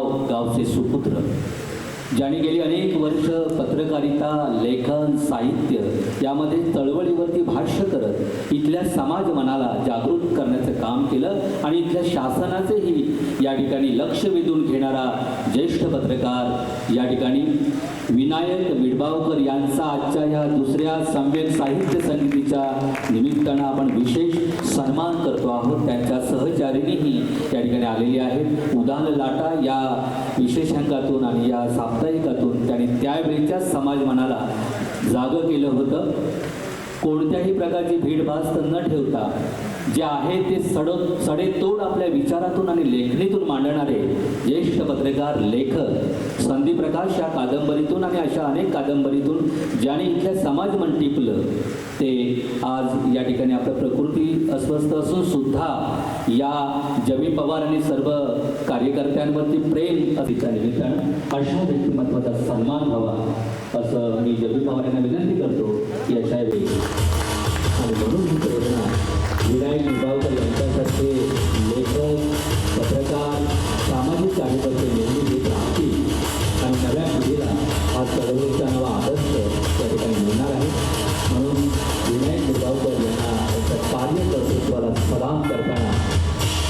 मिडबाव गावचे सुपुत्र ज्याने गेली अनेक वर्ष पत्रकारिता लेखन साहित्य यामध्ये चळवळीवरती भाष्य करत इथल्या समाज मनाला जागृत करण्याचं काम केलं आणि इथल्या शासनाचेही या ठिकाणी लक्ष वेधून घेणारा ज्येष्ठ पत्रकार या ठिकाणी विनायक मिडबावकर यांचा आजच्या या दुसऱ्या संवेद साहित्य समितीच्या निमित्तानं आपण विशेष सन्मान करतो आहोत. त्यांच्या सहचारिणीही या ठिकाणी आलेली आहेत. उदान लाटा या विशेषांकातून आणि या साप्ताहिकातून त्यांनी त्यावेळीच्या समाज मनाला जागं केलं होतं. कोणत्याही प्रकारची भीडभास्त न ठेवता जे आहे ते सड सडेतोड आपल्या विचारातून आणि लेखणीतून मांडणारे ज्येष्ठ पत्रकार लेखक संधी प्रकाश या कादंबरीतून आणि अशा अनेक कादंबरीतून ज्याने इथल्या समाज मन टिपलं ते आज या ठिकाणी आपल्या प्रकृती अस्वस्थ असून सुद्धा या जमी पवार आणि सर्व कार्यकर्त्यांवरती प्रेम असल्याच्या निमित्तानं अशा व्यक्तिमत्वाचा सन्मान व्हावा असं मी जमी पवार यांना विनंती करतो. हे लेखक पत्रकार सामाजिक कार्यकर्ते नेहमी घेत राहतील. आणि नव्या पिढीला हा चळवळीचा नवा आदर्श त्या ठिकाणी मिळणार आहे. म्हणून विनायक निंबावकर यांना त्यांच्या कार्यकर्तृत्वाला सलाम करताना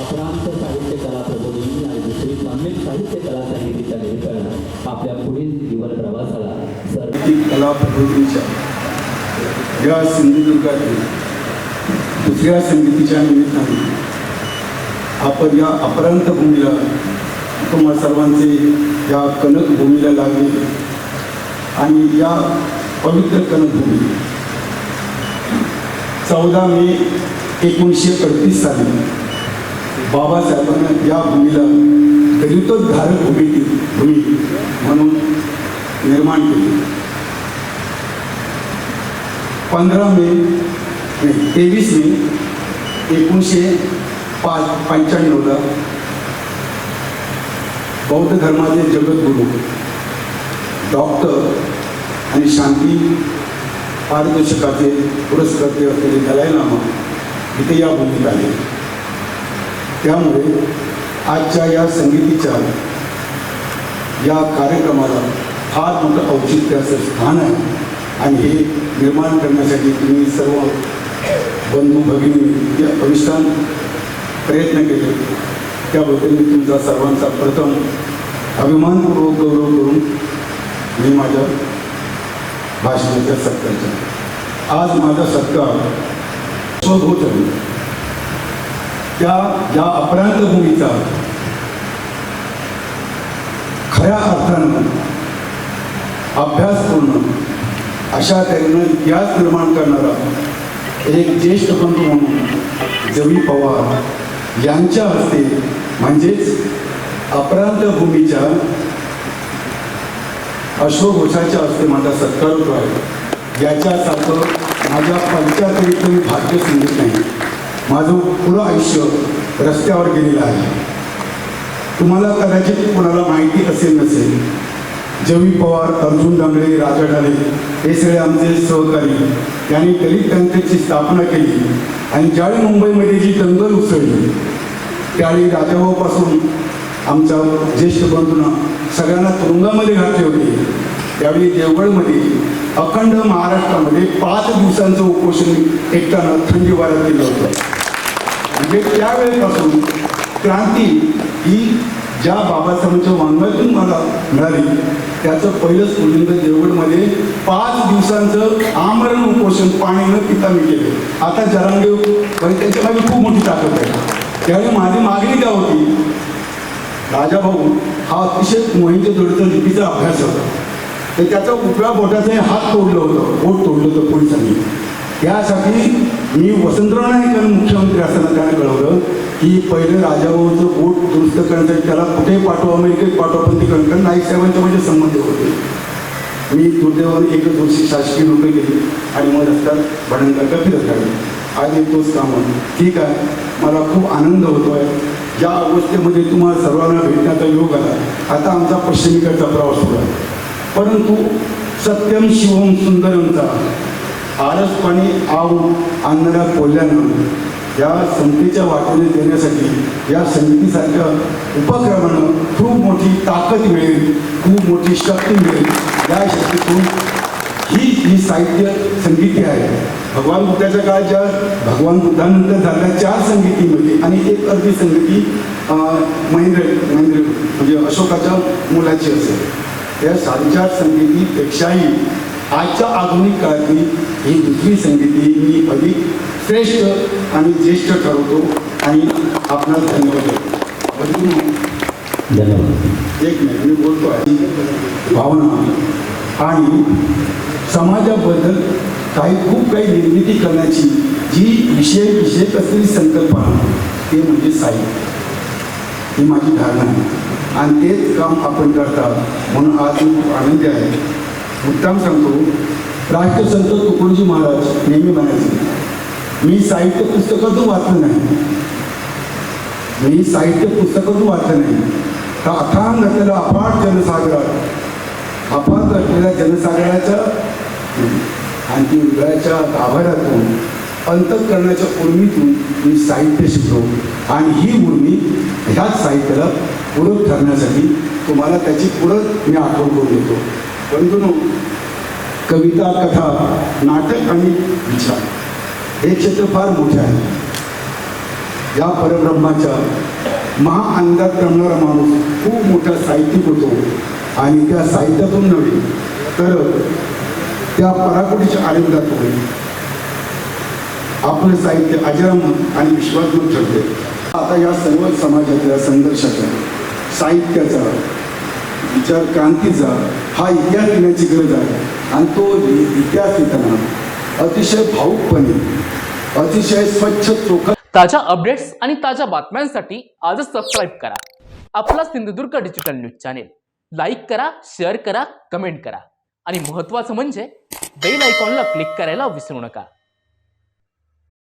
अपरांत साहित्य कला प्रबोधिनी आणि दुसरी सम्यक साहित्य कला संगीतीच्या निमित्तानं आपल्या पुढील जीवन प्रवासाला सर्वाधिक कला प्रकृतीच्या या सिंधुदुर्गातील दुसऱ्या समितीच्या निमित्ताने आपण या अपरांत भूमीला तुम्हा सर्वांचे या कनक भूमीला लागले. आणि या पवित्र कनकभूमी चौदा मे एकोणीसशे अडतीस साली बाबासाहेबांना या भूमीला दलितोद्धारक भूमी भूमी म्हणून निर्माण केली. पंधरा मे तेवीस मे एकोणीसशे पाच पंच्याण्णवला बौद्ध धर्माचे जगद्गुरू डॉक्टर आणि शांती पारितोषिकाचे पुरस्कर्ते असलेले दलाई लामा इथे या भूमीत आले. त्यामुळे आजच्या या संगीतीच्या या कार्यक्रमाला फार मोठं औचित्य असं स्थान आहे आणि हे निर्माण करण्यासाठी तुम्ही सर्व बंधू भगिनी या अविष्ठान प्रयत्न केले. त्याबद्दल मी तुमचा सर्वांचा प्रथम अभिमानपूर्वक गौरव करून मी माझ्या भाषणाच्या सत्कारचा आज माझा सत्कार शोध होत आहे. त्या या अपराध भूमीचा खऱ्या अर्थानं अभ्यास करणं अशा तऱ्हेनं इतिहास निर्माण करणारा एक ज्येष्ठ बंधू म्हणून जवी पवार यांच्या हस्ते म्हणजेच अपरांत भूमीच्या अश्वघोषाच्या हस्ते माझा सत्कार होतो आहे. याच्यासारखं माझ्या तुम्ही भाग्य संगीत नाही. माझं पुरं आयुष्य रस्त्यावर गेलेलं आहे. तुम्हाला कदाचित कोणाला माहिती असेल नसेल जवी पवार अर्जुन डांगळे राजा ढाले हे सगळे आमचे सहकारी. त्यांनी दलित बँकेची स्थापना केली आणि ज्यावेळी मुंबईमध्ये जी दंगल उसळली त्यावेळी राजाभाऊपासून आमच्या ज्येष्ठ बंधूंना सगळ्यांना तुरुंगामध्ये घातले होते. त्यावेळी देवगडमध्ये अखंड महाराष्ट्रामध्ये पाच दिवसांचं उपोषण एकट्यानं थंडी वाऱ्यात केलं होतं. म्हणजे त्यावेळेपासून क्रांती ही ज्या बाबासाहेबांच्या वाङ्मयातून मला मिळाली त्याचं पहिलं स्फुलिंग देवगडमध्ये पाच दिवसांचं आमरण उपोषण पाणी न पिता मी केलं. आता जरांगे पण त्याच्यामागे खूप मोठी ताकद आहे. त्यावेळी माझी मागणी काय होती? राजाभाऊ हा अतिशय मोहिंच्या जोडीचा लिपीचा अभ्यास होता. तर त्याचा उजव्या बोटाचं हात तोडलं होतं बोट तोडलं होतं पोलिसांनी. त्यासाठी मी वसंतराव नाईक मुख्यमंत्री असताना त्याने कळवलं की पहिले राजाभाऊचं बोट दुरुस्त करण्यासाठी त्याला कुठे पाठवा अमेरिकेत पाठवा पण ते कारण नाईक साहेबांच्या म्हणजे संबंध होते. मी दुर्दैवाने एकच दिवशी शासकीय नोकरी केली आणि मग रस्त्यात भडंगाचा फिरत काढले आज तोच काम ठीक आहे. मला खूप आनंद होतोय. ज्या अवस्थेमध्ये तुम्हाला सर्वांना भेटण्याचा योग आला आता आमचा पश्चिमेकडचा प्रवास सुरू आहे. परंतु सत्यम शिवम सुंदरमचा आरसपणे आव आणणाऱ्या कोल्ह्यानं या संस्थेच्या वाटेने देण्यासाठी या समितीसारख्या उपक्रमानं खूप मोठी ताकद मिळेल खूप मोठी शक्ती मिळेल. या शक्तीतून ही ही साहित्य संगीती आहे. भगवान बुद्धाच्या काळात ज्या भगवान बुद्धानंतर झालेल्या चार संगीतीमध्ये आणि एक अर्धी संगीती महेंद्र महेंद्र म्हणजे अशोकाच्या मुलाची असेल. त्या साडेचार संगीतीपेक्षाही आजच्या आधुनिक काळातली ही दुसरी संगीती मी अधिक श्रेष्ठ आणि ज्येष्ठ ठरवतो आणि आपणास धन्यवाद धन्यवाद. एक मिनिट मी बोलतो आहे. भावना आणि समाजाबद्दल काही खूप काही निर्मिती करण्याची जी विषय विषयक असलेली संकल्पना ते म्हणजे साहित्य. ही माझी धारणा आहे. आणि तेच काम आपण करता म्हणून आज खूप आनंदी आहे. मुद्दाम सांगतो राष्ट्रसंत तुकडोजी महाराज नेहमी म्हणायचे मी साहित्य पुस्तकातून वाचलं नाही. मी साहित्य पुस्तकातून वाचलं नाही. तर अथांग असलेला अफाट जनसागरात अफाट असलेल्या जनसागराच्या आणि ती हृदयाच्या गाभाऱ्यातून अंतकरणाच्या उर्मीतून मी साहित्य शिकलो. आणि ही उर्मी ह्याच साहित्याला पूरक ठरण्यासाठी तुम्हाला त्याची पूरक मी आठवण करून देतो. परंतु कविता कथा नाटक आणि विचार हे क्षेत्र फार मोठे आहे. या परब्रह्माच्या महाअंगात रमणारा माणूस खूप मोठा साहित्यिक होतो. आणि त्या साहित्यातून नव्हे तर त्या पराकोटीच्या आनंदात होईल आपलं साहित्य अजरामर आणि विश्वासमत ठरते आता या सर्व समाजातल्या संघर्षाचा साहित्याचा विचार क्रांतीचा हा इतिहास लिहिण्याची गरज आहे. आणि तो इतिहास लिहिताना अतिशय भाऊकपणे अतिशय स्वच्छ चोख ताज्या अपडेट्स आणि ताज्या बातम्यांसाठी आजच सबस्क्राईब करा. आपला Sindhudurg digital news channel like करा शेअर करा कमेंट करा. आणि महत्त्वाचं म्हणजे बेल आयकॉनला क्लिक करायला विसरू नका.